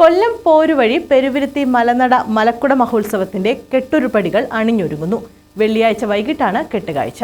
കൊല്ലം പോരുവഴി പെരുവിരുത്തി മലനട മലക്കുട മഹോത്സവത്തിന്റെ കെട്ടൊരുപടികൾ അണിഞ്ഞൊരുങ്ങുന്നു. വെള്ളിയാഴ്ച വൈകിട്ടാണ് കെട്ടുകാഴ്ച.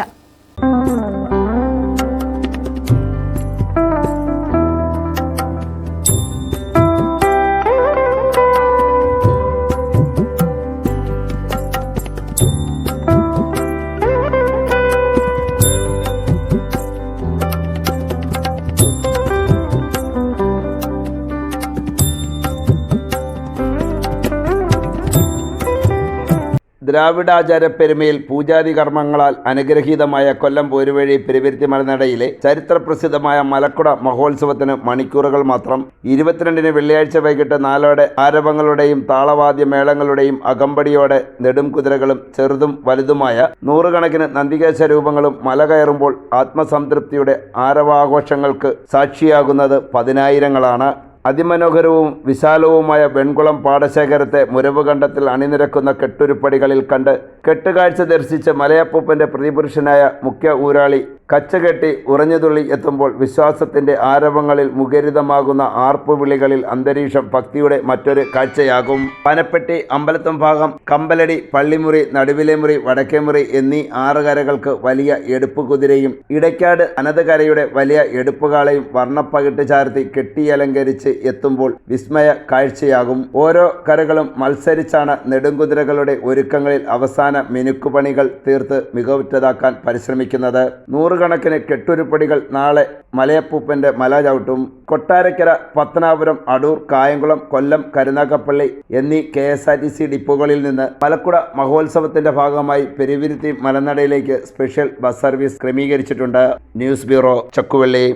ദ്രാവിഡാചാരപ്പെരുമയിൽ പൂജാതി കർമ്മങ്ങളാൽ അനുഗ്രഹീതമായ കൊല്ലം പോരുവഴി പെരുവിരുത്തി മലനടയിലെ ചരിത്രപ്രസിദ്ധമായ മലക്കുട മഹോത്സവത്തിന് മണിക്കൂറുകൾ മാത്രം. ഇരുപത്തിരണ്ടിന് വെള്ളിയാഴ്ച വൈകിട്ട് നാലോടെ ആരവങ്ങളുടെയും താളവാദ്യ മേളങ്ങളുടെയും അകമ്പടിയോടെ നെടും കുതിരകളും ചെറുതും വലുതുമായ നൂറുകണക്കിന് നന്ദികേശ രൂപങ്ങളും മല കയറുമ്പോൾ ആത്മസംതൃപ്തിയുടെ ആരവാഘോഷങ്ങൾക്ക് സാക്ഷിയാകുന്നത് പതിനായിരങ്ങളാണ്. അതിമനോഹരവും വിശാലവുമായ വെൺകുളം പാടശേഖരത്തെ മുരവ് കണ്ടത്തിൽ അണിനിരക്കുന്ന കെട്ടുരുപ്പടികളിൽ കണ്ട് കെട്ടുകാഴ്ച ദർശിച്ച മലയപ്പൂപ്പന്റെ പ്രതിപുരുഷനായ മുഖ്യ ഊരാളി കച്ചകെട്ടി ഉറഞ്ഞുതുള്ളി എത്തുമ്പോൾ വിശ്വാസത്തിന്റെ ആരവങ്ങളിൽ മുഖരിതമാകുന്ന ആർപ്പുവിളികളിൽ അന്തരീക്ഷം ഭക്തിയുടെ മറ്റൊരു കാഴ്ചയാകും. പനപ്പെട്ടി അമ്പലത്തും ഭാഗം കമ്പലടി പള്ളിമുറി നടുവിലെ മുറി വടക്കേ മുറി എന്നീ ആറ് കരകൾക്ക് വലിയ എടുപ്പ് കുതിരയും ഇടയ്ക്കാട് അനതകരയുടെ വലിയ എടുപ്പുകാളയും വർണപ്പകിട്ട് ചാർത്തി കെട്ടിയലങ്കരിച്ച് എത്തുമ്പോൾ വിസ്മയ കാഴ്ചയാകും. ഓരോ കരകളും മത്സരിച്ചാണ് നെടുങ്കുതിരകളുടെ ഒരുക്കങ്ങളിൽ അവസാന മിനുക്കുപണികൾ തീർത്ത് മികവുറ്റതാക്കാൻ പരിശ്രമിക്കുന്നത്. നൂറുകണക്കിന് കെട്ടുരുപ്പടികൾ നാളെ മലയപ്പൂപ്പന്റെ മല ചവിട്ടും. കൊട്ടാരക്കര പത്തനാപുരം അടൂർ കായംകുളം കൊല്ലം കരുനാഗപ്പള്ളി എന്നീ K S R T C ഡിപ്പോകളിൽ നിന്ന് മലക്കുട മഹോത്സവത്തിന്റെ ഭാഗമായി പെരുവിരുത്തി മലനടയിലേക്ക് special bus service ക്രമീകരിച്ചിട്ടുണ്ട്. News bureau Chakkuvally.